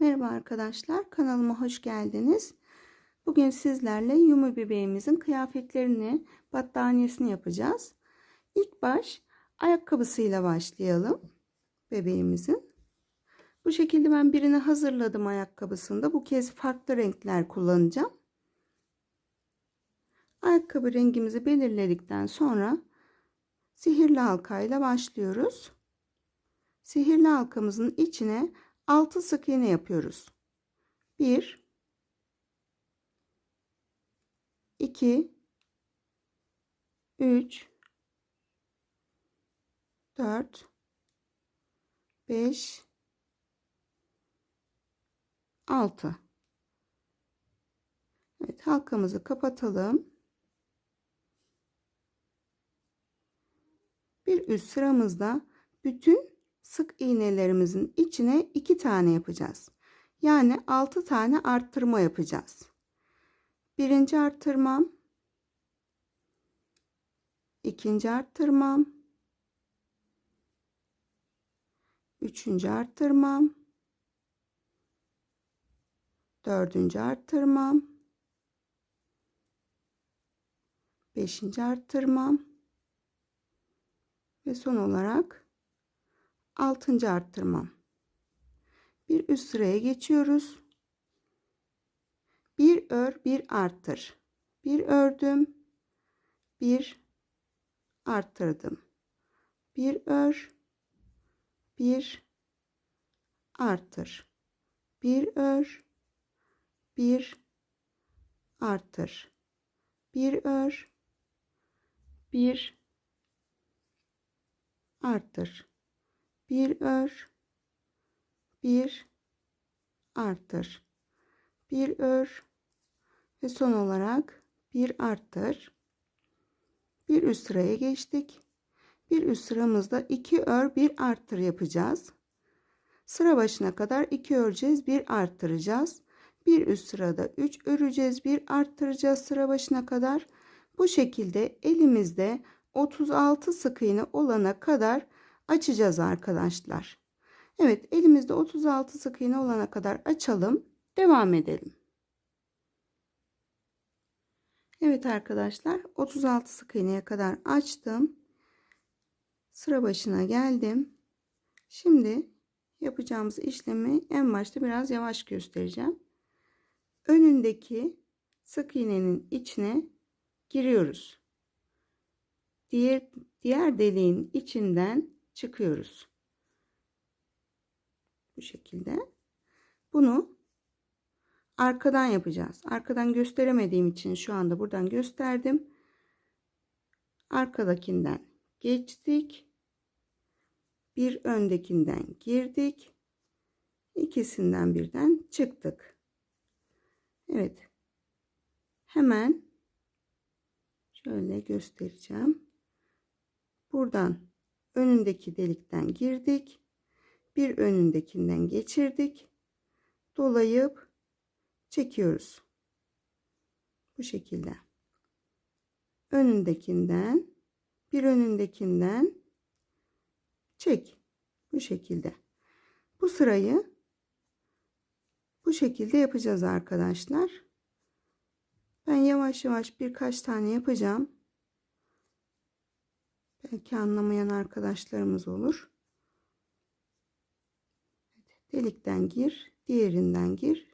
Merhaba arkadaşlar, kanalıma hoş geldiniz. Bugün sizlerle Yumi bebeğimizin kıyafetlerini, battaniyesini yapacağız. İlk baş ayakkabısıyla başlayalım bebeğimizin. Bu şekilde ben birini hazırladım ayakkabısında. Bu kez farklı renkler kullanacağım. Ayakkabı rengimizi belirledikten sonra sihirli halkayla başlıyoruz. Sihirli halkamızın içine 6 sık iğne yapıyoruz. 1 2 3 4 5 6 Evet halkamızı kapatalım. Bir üst sıramızda bütün sık iğnelerimizin içine iki tane yapacağız. Yani altı tane arttırma yapacağız. Birinci arttırmam, ikinci arttırmam, üçüncü arttırmam, dördüncü arttırmam, beşinci arttırmam. Ve son olarak altıncı arttırmam. Bir üst sıraya geçiyoruz. Bir ör, bir arttır. Bir ördüm, bir arttırdım. Bir ör, bir arttır. Bir ör, bir arttır. Bir ör, bir arttır bir ör, bir arttır, bir ör ve son olarak bir arttır. Bir üst sıraya geçtik. Bir üst sıramızda iki ör, bir arttır yapacağız. Sıra başına kadar iki öreceğiz, bir arttıracağız. Bir üst sırada 3 öreceğiz, bir arttıracağız sıra başına kadar. Bu şekilde elimizde 36 sık iğne olana kadar açacağız arkadaşlar. Evet elimizde 36 sık iğne olana kadar açalım. Devam edelim. Evet arkadaşlar 36 sık iğneye kadar açtım. Sıra başına geldim. Şimdi yapacağımız işlemi en başta biraz yavaş göstereceğim. Önündeki sık iğnenin içine giriyoruz. Diğer diğer deliğin içinden çıkıyoruz. Bu şekilde. Bunu arkadan yapacağız. Arkadan gösteremediğim için şu anda buradan gösterdim. Arkadakinden geçtik. Bir öndekinden girdik. İkisinden birden çıktık. Evet. Hemen şöyle göstereceğim. Buradan önündeki delikten girdik. Bir önündekinden geçirdik. Dolayıp çekiyoruz. Bu şekilde. Önündekinden bir önündekinden çek. Bu şekilde. Bu sırayı bu şekilde yapacağız arkadaşlar. Ben yavaş yavaş birkaç tane yapacağım. Belki anlamayan arkadaşlarımız olur. Delikten gir, diğerinden gir.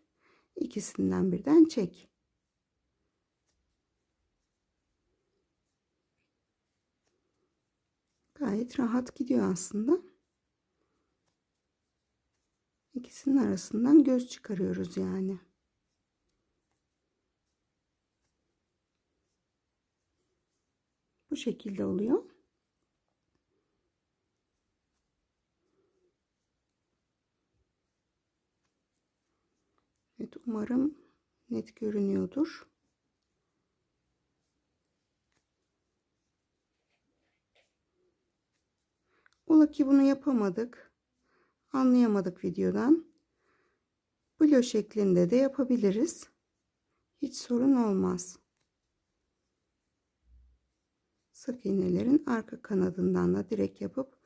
ikisinden birden çek. Gayet rahat gidiyor aslında. İkisinin arasından göz çıkarıyoruz yani. Bu şekilde oluyor. Umarım net görünüyordur. Ola ki bunu yapamadık. Anlayamadık videodan. Blo şeklinde de yapabiliriz. Hiç sorun olmaz. Sık iğnelerin arka kanadından da direkt yapıp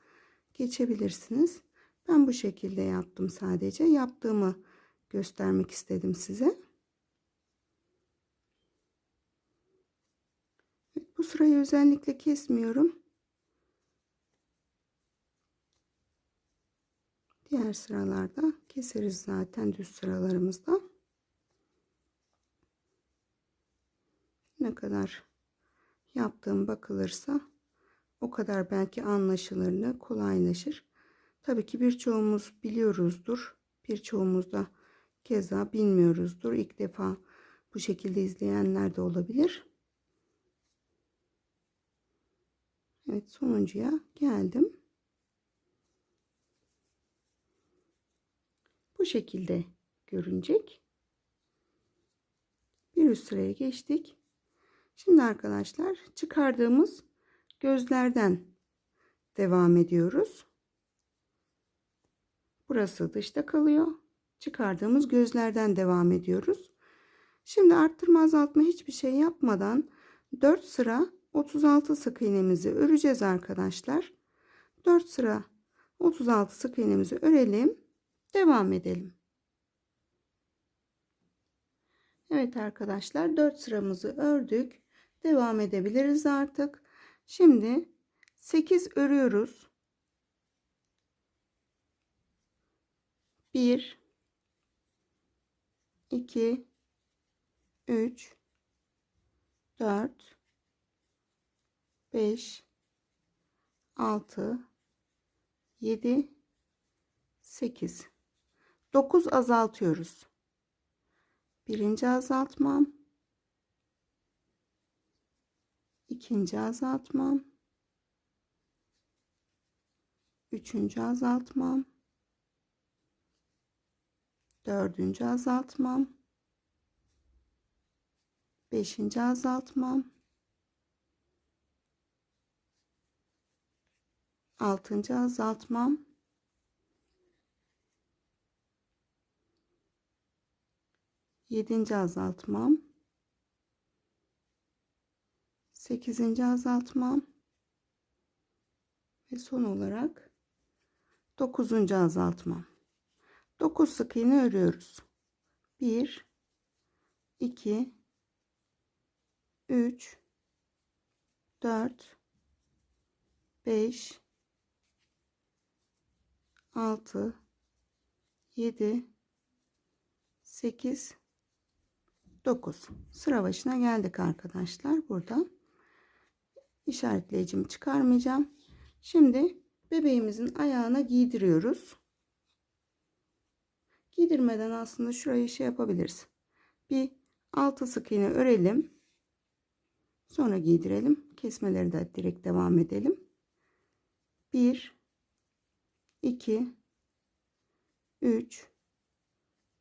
geçebilirsiniz. Ben bu şekilde yaptım sadece. Yaptığımı göstermek istedim size. Bu sırayı özellikle kesmiyorum. Diğer sıralarda keseriz zaten düz sıralarımızda. Ne kadar yaptığım bakılırsa o kadar belki anlaşılırlığı kolaylaşır. Tabii ki birçoğumuz biliyoruzdur. Birçoğumuz da keza bilmiyoruzdur. İlk defa bu şekilde izleyenler de olabilir. Evet sonuncuya geldim. Bu şekilde görünecek. Bir üst sıraya geçtik. Şimdi arkadaşlar çıkardığımız gözlerden devam ediyoruz. Burası dışta kalıyor. Çıkardığımız gözlerden devam ediyoruz. Şimdi arttırma azaltma hiçbir şey yapmadan 4 sıra 36 sık iğnemizi öreceğiz arkadaşlar. 4 sıra 36 sık iğnemizi örelim. Devam edelim. Evet arkadaşlar 4 sıramızı ördük. Devam edebiliriz artık. Şimdi 8 örüyoruz. 1 2 3 4 5 6 7 8 9 azaltıyoruz. Birinci azaltmam. ikinci azaltmam. Üçüncü azaltmam. Dördüncü azaltmam. Beşinci azaltmam. Altıncı azaltmam. Yedinci azaltmam. Sekizinci azaltmam. Ve son olarak dokuzuncu azaltmam. Dokuz sık iğne örüyoruz. Bir, iki, üç, dört, beş, altı, yedi, sekiz, dokuz. Sıra başına geldik arkadaşlar. Burada işaretleyicimi çıkarmayacağım. Şimdi bebeğimizin ayağına giydiriyoruz. Giydirmeden aslında şurayı şey yapabiliriz. Bir altı sık iğne örelim. Sonra giydirelim. Kesmeleri de direkt devam edelim. 1 2 3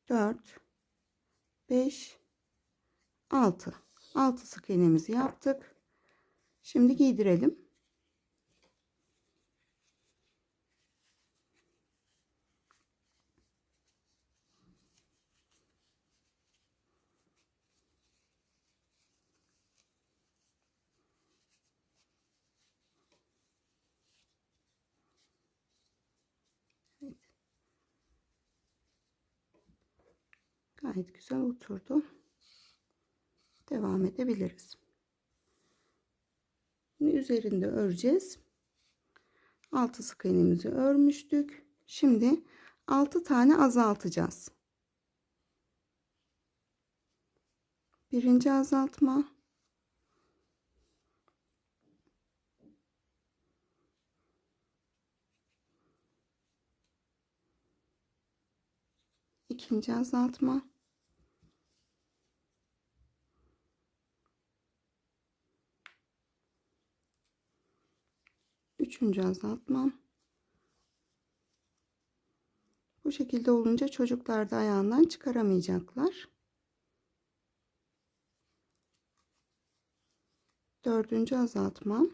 4 5 6 6 sık iğnemizi yaptık. Şimdi giydirelim. Evet. Gayet güzel oturdu. Devam edebiliriz. Şimdi üzerinde öreceğiz. 6 sık iğnemizi örmüştük. Şimdi 6 tane azaltacağız. Birinci azaltma. ikinci azaltma. Üçüncü azaltmam. Bu şekilde olunca çocuklar da ayağından çıkaramayacaklar. Dördüncü azaltmam.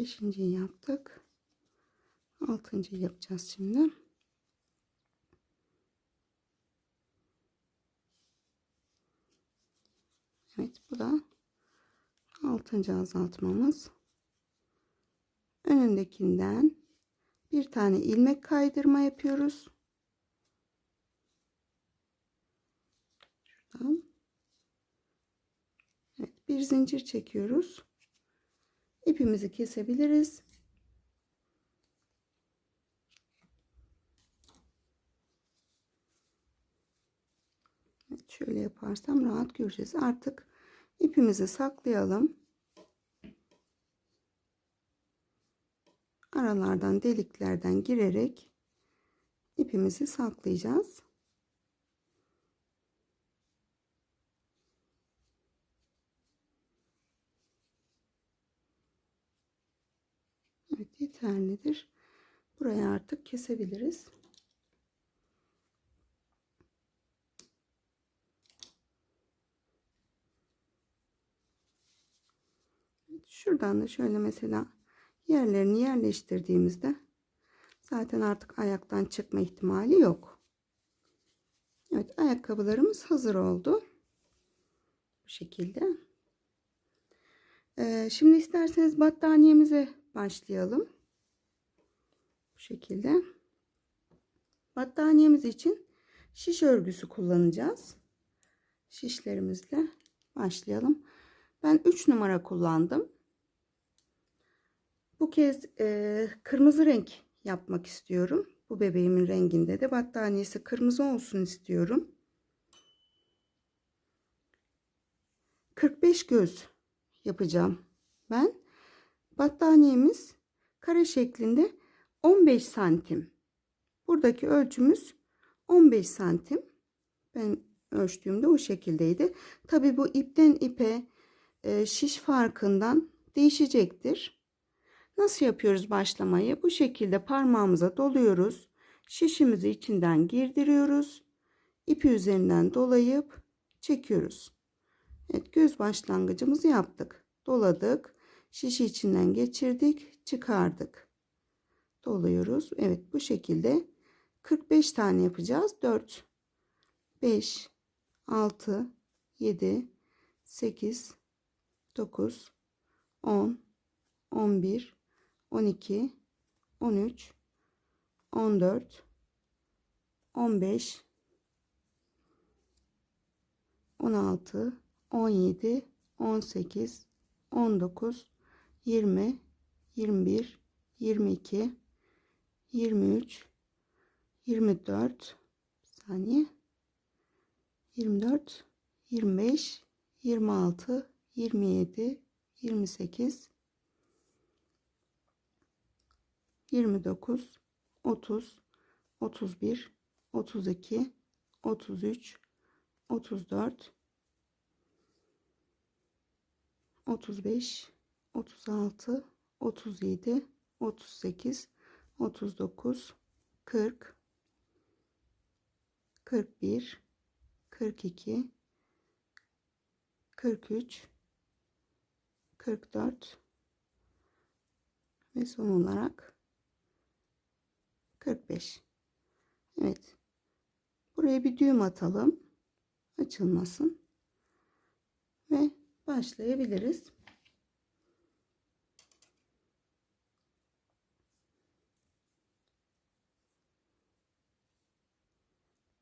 Beşinciyi yaptık. Altıncıyı yapacağız şimdi. Evet bu da altıncı azaltmamız. Önündekinden bir tane ilmek kaydırma yapıyoruz. Şuradan. Evet, bir zincir çekiyoruz. İpimizi kesebiliriz. Şöyle yaparsam rahat göreceğiz. Artık ipimizi saklayalım. Aralardan deliklerden girerek ipimizi saklayacağız. Evet yeterlidir. Burayı artık kesebiliriz. Şuradan da şöyle mesela yerlerini yerleştirdiğimizde zaten artık ayaktan çıkma ihtimali yok. Evet ayakkabılarımız hazır oldu. Bu şekilde. Ee, şimdi isterseniz battaniyemize başlayalım. Bu şekilde. Battaniyemiz için şiş örgüsü kullanacağız. Şişlerimizle başlayalım. Ben 3 numara kullandım. Bu kez e, kırmızı renk yapmak istiyorum. Bu bebeğimin renginde de battaniyesi kırmızı olsun istiyorum. 45 göz yapacağım ben. Battaniyemiz kare şeklinde 15 santim. Buradaki ölçümüz 15 santim. Ben ölçtüğümde o şekildeydi. Tabi bu ipten ipe e, şiş farkından değişecektir. Nasıl yapıyoruz başlamayı? Bu şekilde parmağımıza doluyoruz. Şişimizi içinden girdiriyoruz. İpi üzerinden dolayıp çekiyoruz. Evet göz başlangıcımızı yaptık. Doladık. Şişi içinden geçirdik. Çıkardık. Doluyoruz. Evet bu şekilde 45 tane yapacağız. 4, 5, 6, 7, 8, 9, 10, 11, 12, 13, 14, 15, 16, 17, 18, 19, 20, 21, 22, 23, 24 saniye. 24, 25, 26, 27, 28, 29, 30, 31, 32, 33, 34, 35, 36, 37, 38, 39, 40, 41, 42, 43, 44 ve son olarak 45. Evet. Buraya bir düğüm atalım. Açılmasın. Ve başlayabiliriz.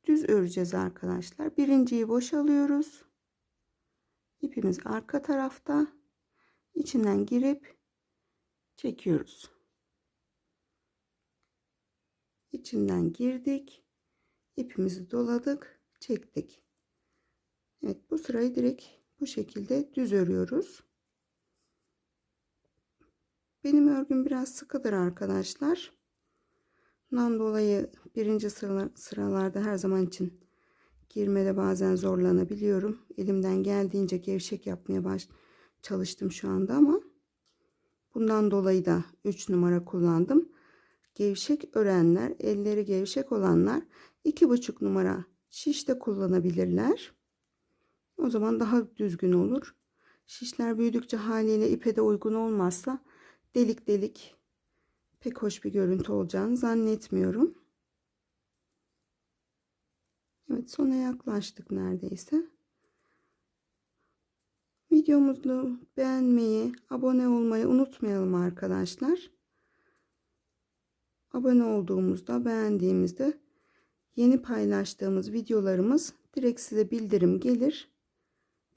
Düz öreceğiz arkadaşlar. Birinciyi boşalıyoruz. İpimiz arka tarafta. içinden girip çekiyoruz. İçinden girdik. ipimizi doladık. Çektik. Evet bu sırayı direkt bu şekilde düz örüyoruz. Benim örgüm biraz sıkıdır arkadaşlar. Bundan dolayı birinci sıralarda her zaman için girmede bazen zorlanabiliyorum. Elimden geldiğince gevşek yapmaya baş çalıştım şu anda ama bundan dolayı da 3 numara kullandım. Gevşek örenler, elleri gevşek olanlar 2,5 numara şiş de kullanabilirler. O zaman daha düzgün olur. Şişler büyüdükçe haliyle ipe de uygun olmazsa delik delik pek hoş bir görüntü olacağını zannetmiyorum. Evet sona yaklaştık neredeyse. Videomuzu beğenmeyi, abone olmayı unutmayalım arkadaşlar. Abone olduğumuzda, beğendiğimizde yeni paylaştığımız videolarımız direkt size bildirim gelir.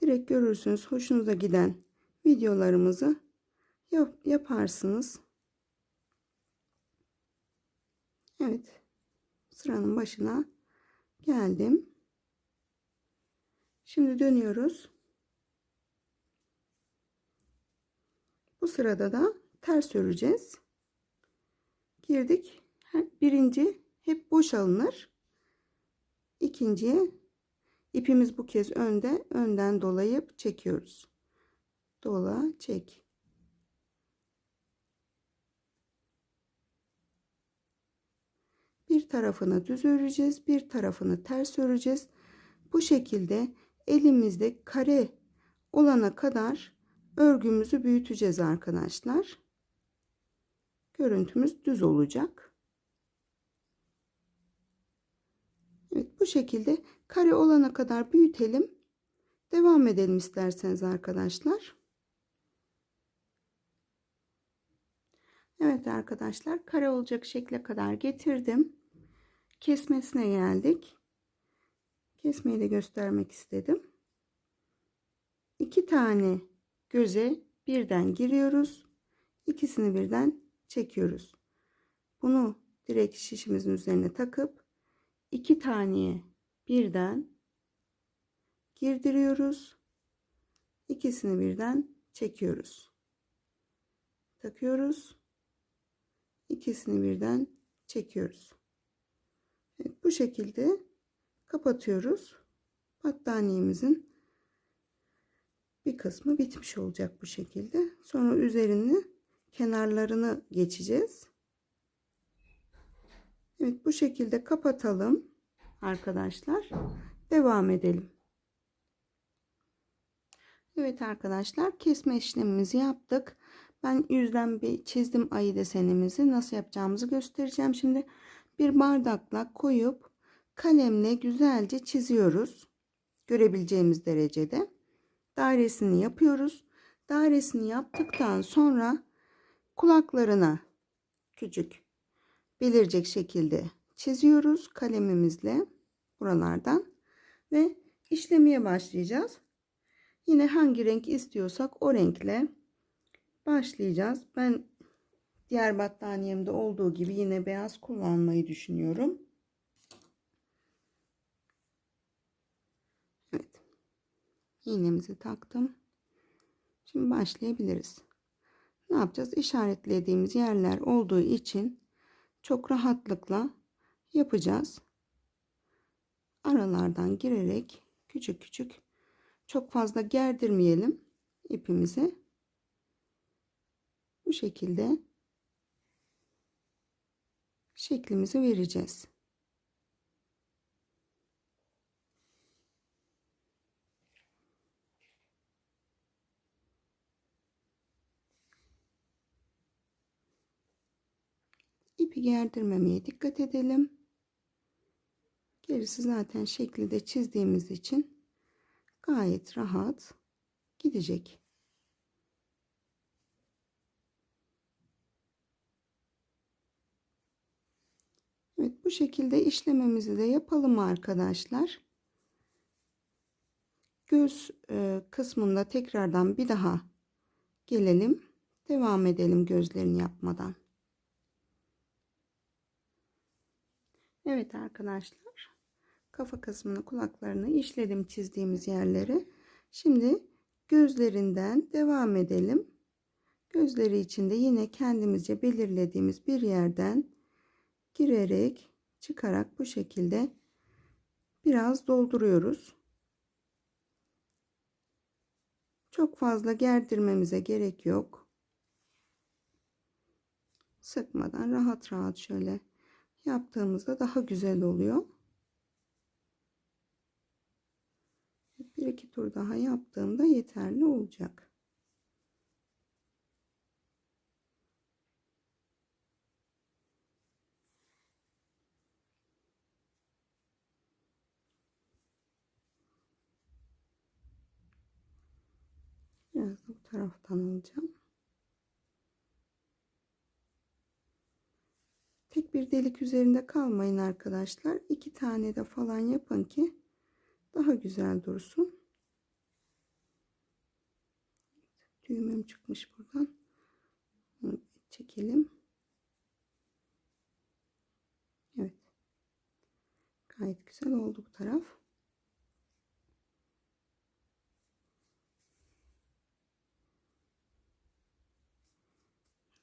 Direkt görürsünüz hoşunuza giden videolarımızı yap yaparsınız. Evet. Sıranın başına geldim. Şimdi dönüyoruz. Bu sırada da ters öreceğiz. Girdik. Birinci hep boş alınır. İkinciye ipimiz bu kez önde. Önden dolayıp çekiyoruz. Dola, çek. Bir tarafını düz öreceğiz, bir tarafını ters öreceğiz. Bu şekilde elimizde kare olana kadar örgümüzü büyüteceğiz arkadaşlar. Görüntümüz düz olacak. Evet bu şekilde kare olana kadar büyütelim. Devam edelim isterseniz arkadaşlar. Evet arkadaşlar kare olacak şekle kadar getirdim. Kesmesine geldik. Kesmeyi de göstermek istedim. İki tane göze birden giriyoruz. İkisini birden çekiyoruz. Bunu direkt şişimizin üzerine takıp iki taneye birden girdiriyoruz. İkisini birden çekiyoruz. Takıyoruz. İkisini birden çekiyoruz. Evet, bu şekilde kapatıyoruz. Battaniyemizin bir kısmı bitmiş olacak bu şekilde. Sonra üzerini kenarlarını geçeceğiz. Evet bu şekilde kapatalım arkadaşlar. Devam edelim. Evet arkadaşlar kesme işlemimizi yaptık. Ben yüzden bir çizdim ayı desenimizi. Nasıl yapacağımızı göstereceğim. Şimdi bir bardakla koyup kalemle güzelce çiziyoruz. Görebileceğimiz derecede. Dairesini yapıyoruz. Dairesini yaptıktan sonra kulaklarına küçük belirecek şekilde çiziyoruz kalemimizle buralardan ve işlemeye başlayacağız. Yine hangi renk istiyorsak o renkle başlayacağız. Ben diğer battaniyemde olduğu gibi yine beyaz kullanmayı düşünüyorum. Evet. İğnemizi taktım. Şimdi başlayabiliriz. Ne yapacağız? İşaretlediğimiz yerler olduğu için çok rahatlıkla yapacağız. Aralardan girerek küçük küçük çok fazla gerdirmeyelim ipimizi. Bu şekilde şeklimizi vereceğiz. İpi gerdirmemeye dikkat edelim. Gerisi zaten şekli de çizdiğimiz için gayet rahat gidecek. Evet bu şekilde işlememizi de yapalım arkadaşlar. Göz e, kısmında tekrardan bir daha gelelim. Devam edelim gözlerini yapmadan. Evet arkadaşlar. Kafa kısmını kulaklarını işledim çizdiğimiz yerleri. Şimdi gözlerinden devam edelim. Gözleri içinde yine kendimizce belirlediğimiz bir yerden girerek çıkarak bu şekilde biraz dolduruyoruz. Çok fazla gerdirmemize gerek yok. Sıkmadan rahat rahat şöyle yaptığımızda daha güzel oluyor. Bir iki tur daha yaptığımda yeterli olacak. Biraz da bu taraftan alacağım. Tek bir delik üzerinde kalmayın arkadaşlar. İki tane de falan yapın ki daha güzel dursun. Düğmem çıkmış buradan. Çekelim. Evet. Gayet güzel oldu bu taraf.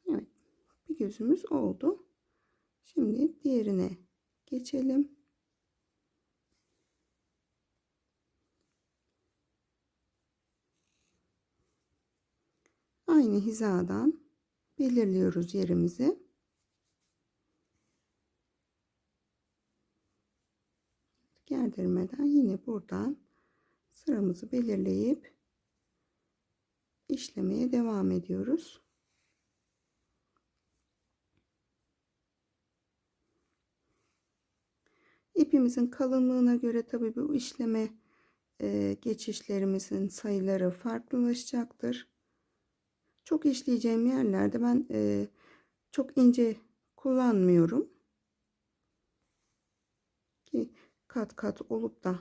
Evet. Bir gözümüz oldu. Şimdi diğerine geçelim. Aynı hizadan belirliyoruz yerimizi. Gerdirmeden yine buradan sıramızı belirleyip işlemeye devam ediyoruz. İpimizin kalınlığına göre tabi bu işleme e, geçişlerimizin sayıları farklılaşacaktır. Çok işleyeceğim yerlerde ben e, çok ince kullanmıyorum. Ki kat kat olup da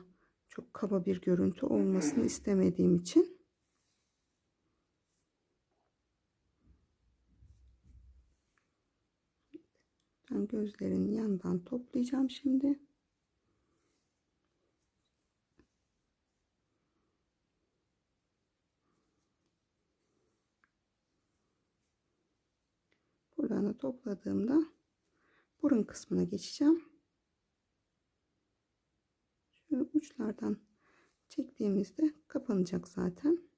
çok kaba bir görüntü olmasını istemediğim için. Ben gözlerin yandan toplayacağım şimdi. Topladığımda burun kısmına geçeceğim. Şöyle uçlardan çektiğimizde kapanacak zaten.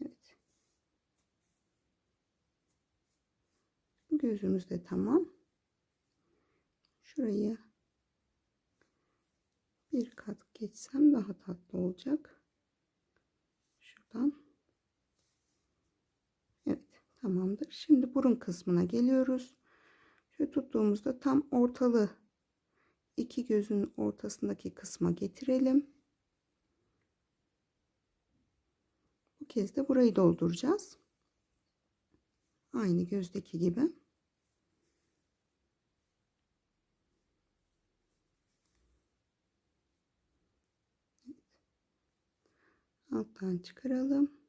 Evet. Gözümüz de tamam. Şurayı bir kat geçsem daha tatlı olacak. Şuradan Tamamdır. Şimdi burun kısmına geliyoruz. Şöyle tuttuğumuzda tam ortalı iki gözün ortasındaki kısma getirelim. Bu kez de burayı dolduracağız. Aynı gözdeki gibi. Alttan çıkaralım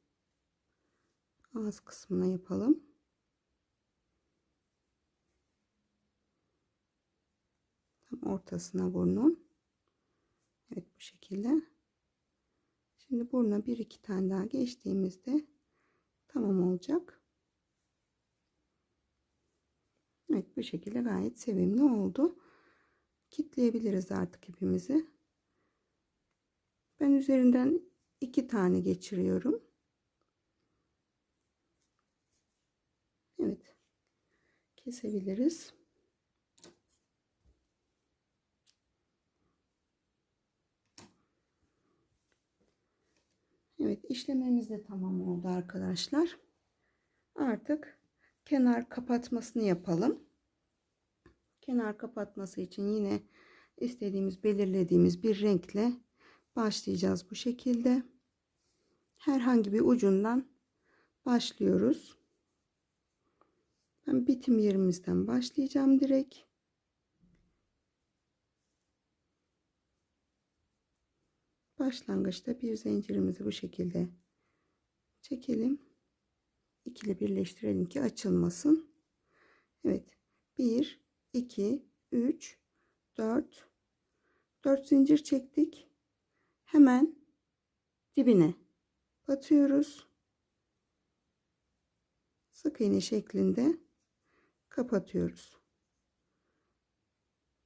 ağız kısmına yapalım. Tam ortasına burnun. Evet bu şekilde. Şimdi buruna bir iki tane daha geçtiğimizde tamam olacak. Evet bu şekilde gayet sevimli oldu. Kitleyebiliriz artık ipimizi. Ben üzerinden iki tane geçiriyorum. Evet. Kesebiliriz. Evet işlememiz de tamam oldu arkadaşlar. Artık kenar kapatmasını yapalım. Kenar kapatması için yine istediğimiz belirlediğimiz bir renkle başlayacağız bu şekilde. Herhangi bir ucundan başlıyoruz. Ben bitim yerimizden başlayacağım direkt. Başlangıçta bir zincirimizi bu şekilde çekelim. İkili birleştirelim ki açılmasın. Evet. 1 2 3 4 4 zincir çektik. Hemen dibine batıyoruz. Sık iğne şeklinde kapatıyoruz.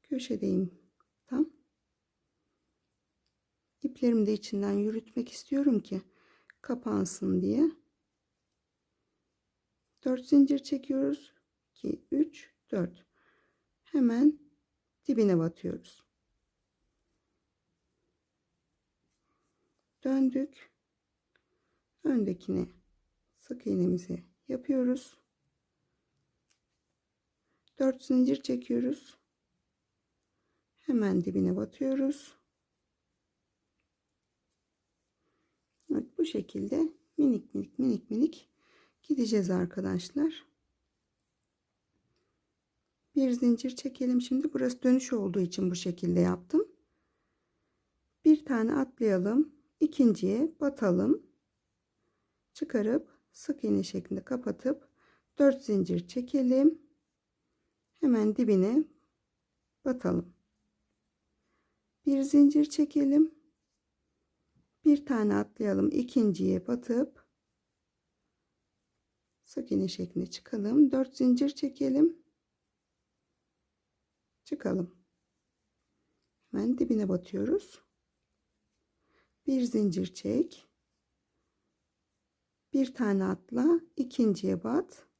Köşedeyim tam. İplerimi de içinden yürütmek istiyorum ki kapansın diye. 4 zincir çekiyoruz. 2 3 4. Hemen dibine batıyoruz. Döndük. Öndekine sık iğnemizi yapıyoruz. 4 zincir çekiyoruz. Hemen dibine batıyoruz. Evet bu şekilde minik minik minik minik gideceğiz arkadaşlar. Bir zincir çekelim şimdi. Burası dönüş olduğu için bu şekilde yaptım. Bir tane atlayalım. ikinciye batalım. Çıkarıp sık iğne şeklinde kapatıp 4 zincir çekelim. Hemen dibine batalım. Bir zincir çekelim. Bir tane atlayalım. ikinciye batıp sık iğne şeklinde çıkalım. 4 zincir çekelim. Çıkalım. Hemen dibine batıyoruz. Bir zincir çek. Bir tane atla, ikinciye bat.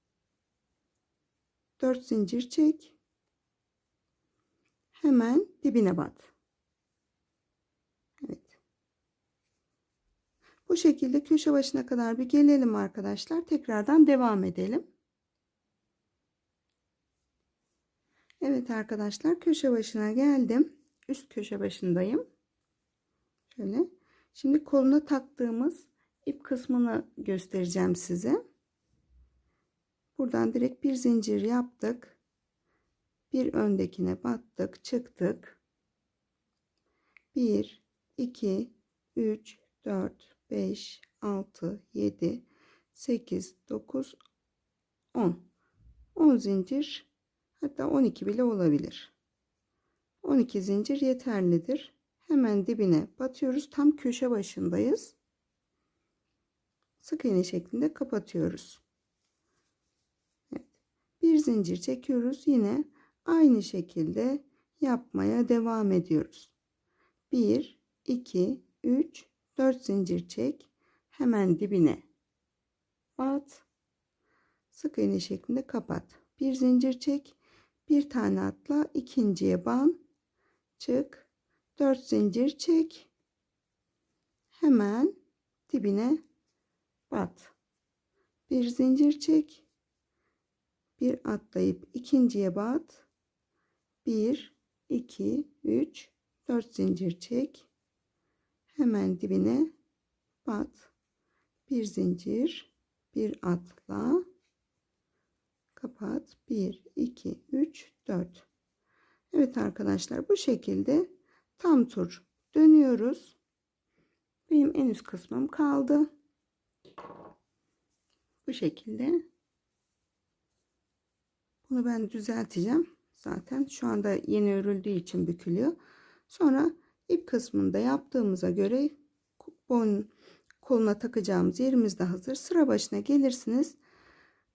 4 zincir çek. Hemen dibine bat. Evet. Bu şekilde köşe başına kadar bir gelelim arkadaşlar. Tekrardan devam edelim. Evet arkadaşlar köşe başına geldim. Üst köşe başındayım. Şöyle. Şimdi koluna taktığımız ip kısmını göstereceğim size. Buradan direkt bir zincir yaptık. Bir öndekine battık, çıktık. 1 2 3 4 5 6 7 8 9 10 10 zincir hatta 12 bile olabilir 12 zincir yeterlidir hemen dibine batıyoruz tam köşe başındayız sık iğne şeklinde kapatıyoruz. Bir zincir çekiyoruz. Yine aynı şekilde yapmaya devam ediyoruz. 1 2 3 4 zincir çek. Hemen dibine bat sık iğne şeklinde kapat. Bir zincir çek. Bir tane atla. İkinciye ban. Çık. 4 zincir çek. Hemen dibine bat. Bir zincir çek bir atlayıp ikinciye bat. 1 2 3 4 zincir çek. Hemen dibine bat. Bir zincir bir atla. Kapat. 1 2 3 4 Evet arkadaşlar bu şekilde tam tur. Dönüyoruz. Benim en üst kısmım kaldı. Bu şekilde bunu ben düzelteceğim zaten şu anda yeni örüldüğü için bükülüyor sonra ip kısmında yaptığımıza göre boyun koluna takacağımız yerimiz de hazır. Sıra başına gelirsiniz.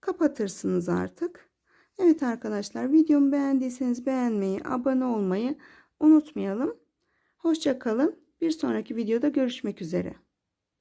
Kapatırsınız artık. Evet arkadaşlar videomu beğendiyseniz beğenmeyi, abone olmayı unutmayalım. Hoşça kalın. Bir sonraki videoda görüşmek üzere.